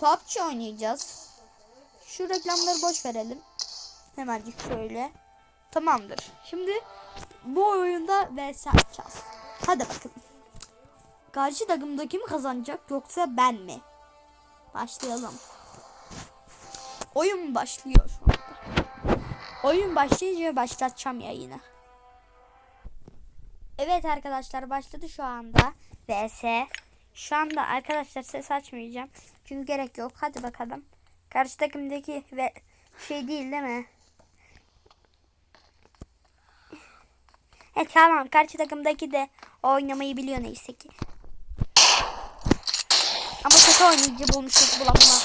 PUBG oynayacağız. Şu reklamları boş verelim. Hemencik şöyle. Tamamdır. Şimdi bu oyunda vs atacağız. Hadi bakın. Karşı takımdaki mi kazanacak yoksa ben mi? Başlayalım. Oyun başlıyor şu anda. Oyun başlayınca başlatacağım yayını. Evet arkadaşlar başladı şu anda. VS. Şu anda arkadaşlar ses açmayacağım. Çünkü gerek yok. Hadi bakalım. Karşı takımdaki ve şey değil değil mi? Evet tamam. Karşı takımdaki de oynamayı biliyor neyse ki. Ama kötü oynayıcı bulmuşuz bulamama.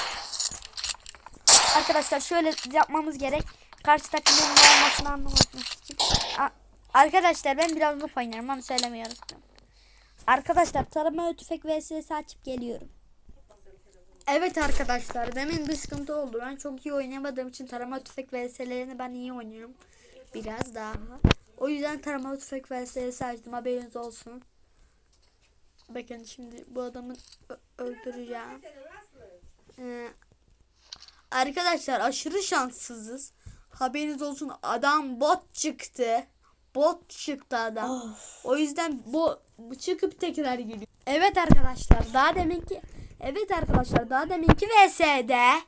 Arkadaşlar şöyle yapmamız gerek. Karşı takımın olmasını anlamak Arkadaşlar ben biraz noob oynarım ama söylemiyorum. Arkadaşlar tarama tüfek vs açıp geliyorum. Evet arkadaşlar demin bir sıkıntı oldu. Ben çok iyi oynayamadığım için tarama tüfek vs'lerini ben iyi oynuyorum. Biraz daha. O yüzden tarama tüfek vs açtım haberiniz olsun. Bakın şimdi bu adamı öldüreceğim. Ee, arkadaşlar aşırı şanssızız. Haberiniz olsun adam bot çıktı. Bot çıktı adam. O yüzden bu çıkıp tekrar geliyor. Evet arkadaşlar daha deminki Evet arkadaşlar daha deminki VS'de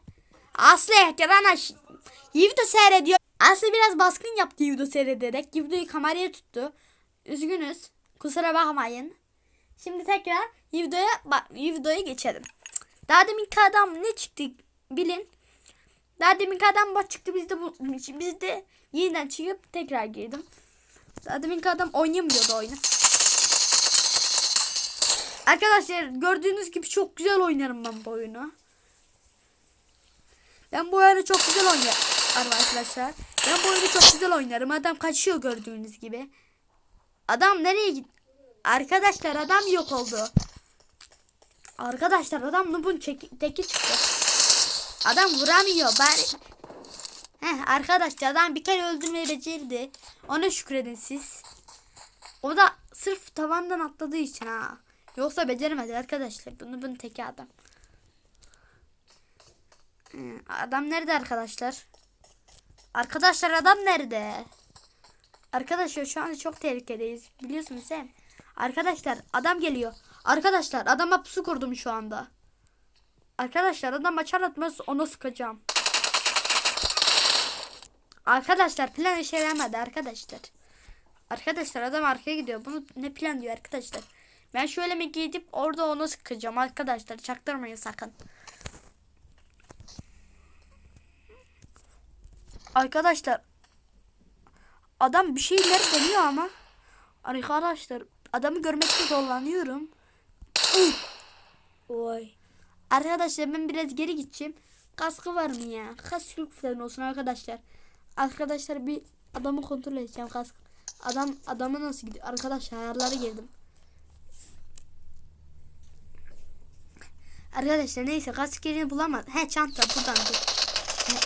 Aslı ekran Yivdo seyrediyor. Aslı biraz baskın yaptı Yivdo seyrederek. Yivdo'yu kameraya tuttu. Üzgünüz. Kusura bakmayın. Şimdi tekrar Yivdo'ya Yivdo'ya geçelim. Daha deminki adam ne çıktı bilin. Daha deminki adam bot çıktı biz de bu biz de yeniden çıkıp tekrar girdim. Daha deminki adam oynamıyordu oyunu. Arkadaşlar gördüğünüz gibi çok güzel oynarım ben bu oyunu. Ben bu oyunu çok güzel oynarım arkadaşlar. Ben bu oyunu çok güzel oynarım. Adam kaçıyor gördüğünüz gibi. Adam nereye git? Arkadaşlar adam yok oldu. Arkadaşlar adam nubun teki çıktı. Adam vuramıyor bari. Heh, arkadaşlar adam bir kere öldürmeyi becerdi. Ona şükredin siz. O da sırf tavandan atladığı için ha. Yoksa beceremedi arkadaşlar. Bunu bunun teki adam. Ee, Adam nerede arkadaşlar? Arkadaşlar adam nerede? Arkadaşlar şu anda çok tehlikedeyiz. Biliyorsunuz değil? Arkadaşlar adam geliyor. Arkadaşlar adama pusu kurdum şu anda. Arkadaşlar adam açar atmaz ona sıkacağım. Arkadaşlar plan işe yaramadi arkadaşlar. Arkadaşlar adam arkaya gidiyor. Bunu ne plan diyor arkadaşlar. Ben şöyle mi gidip orada onu sıkacağım arkadaşlar. Çaktırmayın sakın. Arkadaşlar adam bir şeyler deniyor ama arkadaşlar adamı görmekte zorlanıyorum. Oy. Arkadaşlar ben biraz geri gideceğim. Kaskı var mı ya? Kask yok falan olsun arkadaşlar. Arkadaşlar bir adamı kontrol edeceğim kask. Adam adamı nasıl gidiyor? Arkadaşlar ayarlara girdim. Arkadaşlar neyse kask yerini bulamadım. He çanta buradan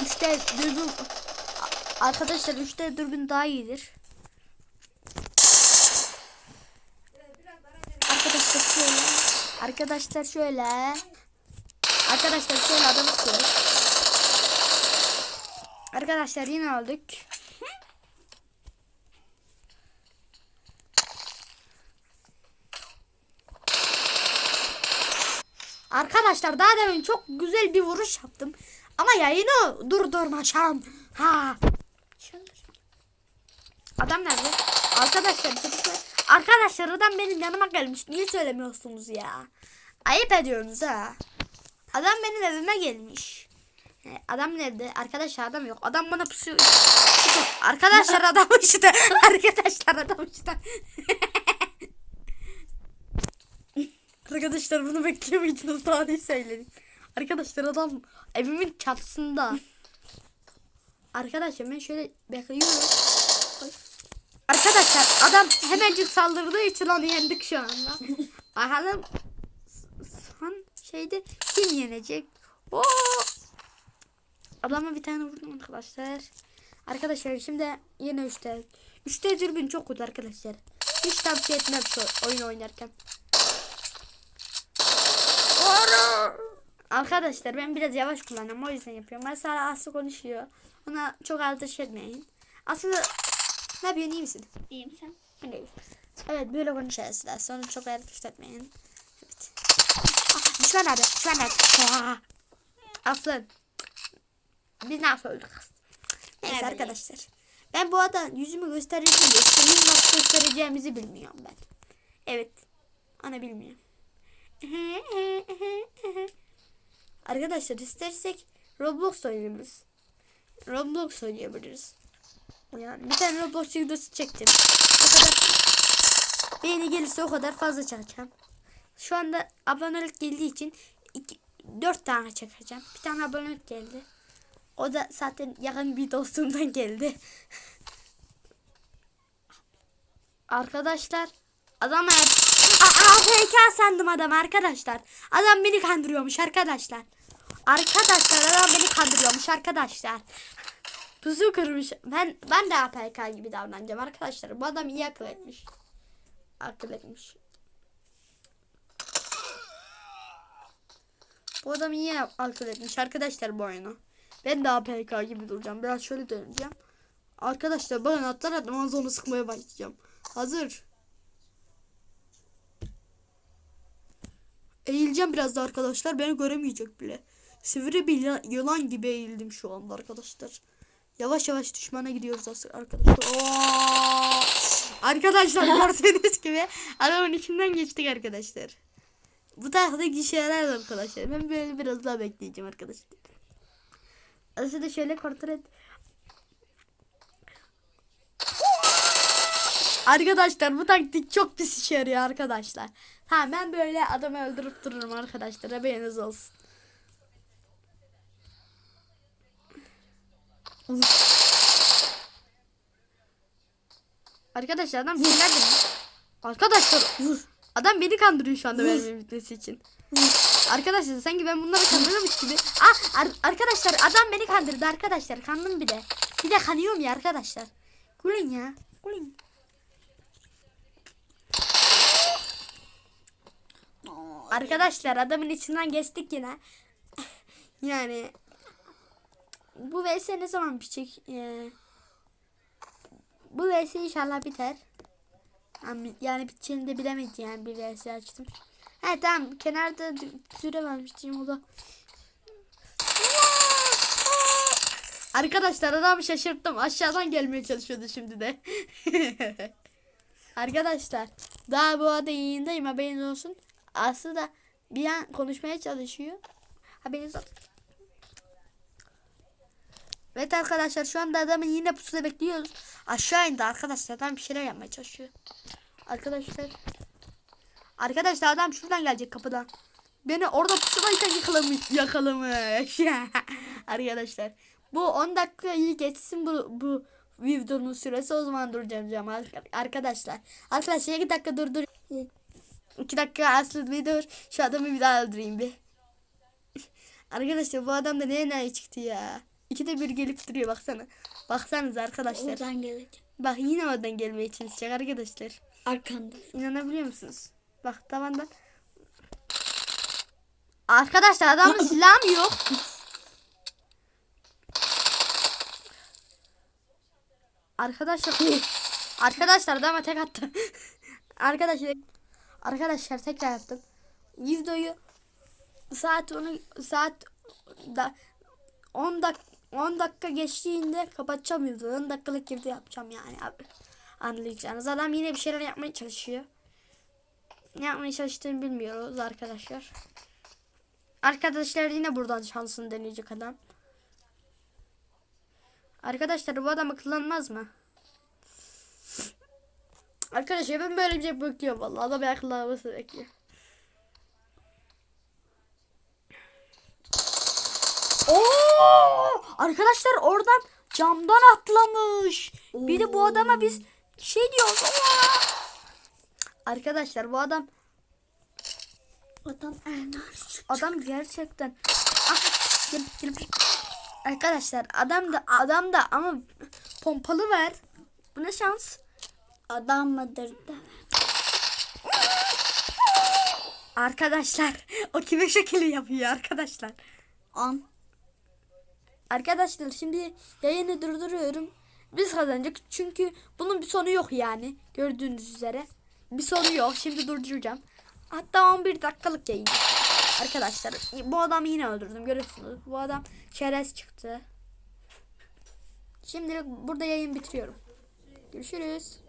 Üçte dürbün Arkadaşlar üçte dürbün daha iyidir. Arkadaşlar şöyle. Arkadaşlar şöyle. Arkadaşlar şöyle adam istiyoruz. Arkadaşlar yine öldük. Arkadaşlar daha demin çok güzel bir vuruş yaptım. Ama yayını durdurmayacağım. Ha. Adam nerede? Arkadaşlar çocuklar. Arkadaşlar adam benim yanıma gelmiş. Niye söylemiyorsunuz ya? Ayıp ediyorsunuz ha. Adam benim evime gelmiş. Adam nerede? Arkadaşlar adam yok. Adam bana pusuyor. Arkadaşlar adam işte. Arkadaşlar adam işte. Arkadaşlar bunu beklemiyordunuz daha ne söyleyeyim. Arkadaşlar adam evimin çatısında. Arkadaşlar ben şöyle bekliyorum. Arkadaşlar adam hemencik saldırdığı için onu yendik şu anda. Bakalım son şeyde kim yenecek? Oo! Adama bir tane vurdum arkadaşlar. Arkadaşlar şimdi yine üçte. Üçte dürbün çok kötü arkadaşlar. Hiç tavsiye etmem şu oyun oynarken. Arkadaşlar ben biraz yavaş kullanıyorum o yüzden yapıyorum. Mesela Aslı konuşuyor. Ona çok aldırış etmeyin. Aslında ne yapıyorsun iyi misin? İyiyim sen. Ben de iyiyim. Evet böyle konuşacağız. Sonra çok aldırış etmeyin. Evet. Ah, düşman nerede? Düşman nerede? Aslı. Biz ne yapıyorduk? Neyse Evet. arkadaşlar. Ben bu arada yüzümü göstereceğim diye yüzümü nasıl göstereceğimizi bilmiyorum ben. Evet. Ana bilmiyorum. Arkadaşlar istersek Roblox oynayabiliriz. Roblox oynayabiliriz. Yani bir tane Roblox videosu çektim. O kadar beğeni gelirse o kadar fazla çekeceğim. Şu anda abonelik geldiği için iki, dört tane çekeceğim. Bir tane abonelik geldi. O da zaten yakın bir dostumdan geldi. Arkadaşlar adam AFK sandım adam arkadaşlar. Adam beni kandırıyormuş arkadaşlar. Arkadaşlar adam beni kandırıyormuş arkadaşlar. Tuzu kırmış. Ben ben de APK gibi davranacağım arkadaşlar. Bu adam iyi akıl etmiş. Akıl etmiş. Bu adam iyi akıl etmiş arkadaşlar bu oyunu. Ben de APK gibi duracağım. Biraz şöyle döneceğim. Arkadaşlar bakın atlar atlamaz onu sıkmaya başlayacağım. Hazır. Eğileceğim biraz da arkadaşlar. Beni göremeyecek bile. Sivri bir yılan- gibi eğildim şu anda arkadaşlar. Yavaş yavaş düşmana gidiyoruz arkadaşlar. Arkadaşlar gördüğünüz gibi adamın içinden geçtik arkadaşlar. Bu taktik işe arkadaşlar. Ben böyle biraz daha bekleyeceğim arkadaşlar. Aslında şöyle kontrol. Arkadaşlar bu taktik çok pis işe yarıyor arkadaşlar. Ha ben böyle adamı öldürüp dururum arkadaşlar. Haberiniz olsun. Arkadaşlar adam sinirlendi mi? Arkadaşlar adam beni kandırıyor şu anda benim bitmesi için. Arkadaşlar sanki ben bunları kandırıyormuş gibi. Ah ar- arkadaşlar adam beni kandırdı arkadaşlar. Kandım bir de. Bir de kanıyorum ya arkadaşlar. Gülün ya. Gülün. Arkadaşlar adamın içinden geçtik yine. yani bu vs ne zaman bitecek? Ee, bu vs inşallah biter. Yani, yani biteceğini de bilemeyeceğim bir vs açtım. He tamam kenarda süre vermiştim o da. Arkadaşlar adamı şaşırttım. Aşağıdan gelmeye çalışıyordu şimdi de. Arkadaşlar daha bu arada yayındayım haberiniz olsun. Aslı da bir an konuşmaya çalışıyor. Haberiniz olsun. Evet arkadaşlar şu anda adamın yine pusuda bekliyoruz. Aşağı indi arkadaşlar adam bir şeyler yapmaya çalışıyor. Arkadaşlar. Arkadaşlar adam şuradan gelecek kapıdan. Beni orada pusudayken yakalamış. yakalamış. arkadaşlar. Bu 10 dakika iyi geçsin bu bu videonun süresi o zaman duracağım arkadaşlar. Arkadaşlar 2 dakika durdur. 2 dakika aslı bir dur. Şu adamı bir daha öldüreyim bir. Arkadaşlar bu adam da ne enayi çıktı ya. İkide bir gelip duruyor baksana. Baksanız arkadaşlar. Oradan gelecek. Bak yine oradan gelmeye çalışacak arkadaşlar. Arkanda. İnanabiliyor musunuz? Bak tavanda. Arkadaşlar adamın silahı yok. Arkadaşlar Arkadaşlar adama tek attım. arkadaşlar Arkadaşlar tekrar yaptım. Videoyu saat onu saat da 10 dak 10 dakika geçtiğinde kapatacağım videoyu. 10 dakikalık video yapacağım yani abi. Anlayacağınız. Adam yine bir şeyler yapmaya çalışıyor. Ne yapmaya çalıştığını bilmiyoruz arkadaşlar. Arkadaşlar yine buradan şansını deneyecek adam. Arkadaşlar bu adam akıllanmaz mı? Arkadaşlar ben böyle bir şey bekliyorum vallahi. Adam akıllanması bekliyor. Oo! Arkadaşlar oradan camdan atlamış. Bir de bu adama biz şey diyoruz. "Aa!" Arkadaşlar bu adam Adam adam gerçekten ah, gel, gel. Arkadaşlar adam da adam da ama pompalı ver. Bu ne şans? Adam mıdır da? Arkadaşlar o kime şekil yapıyor arkadaşlar. An. Arkadaşlar şimdi yayını durduruyorum. Biz kazanacak çünkü bunun bir sonu yok yani. Gördüğünüz üzere. Bir sonu yok. Şimdi durduracağım. Hatta 11 dakikalık yayın. Arkadaşlar bu adamı yine öldürdüm görüyorsunuz. Bu adam çerez çıktı. Şimdi burada yayın bitiriyorum. Görüşürüz.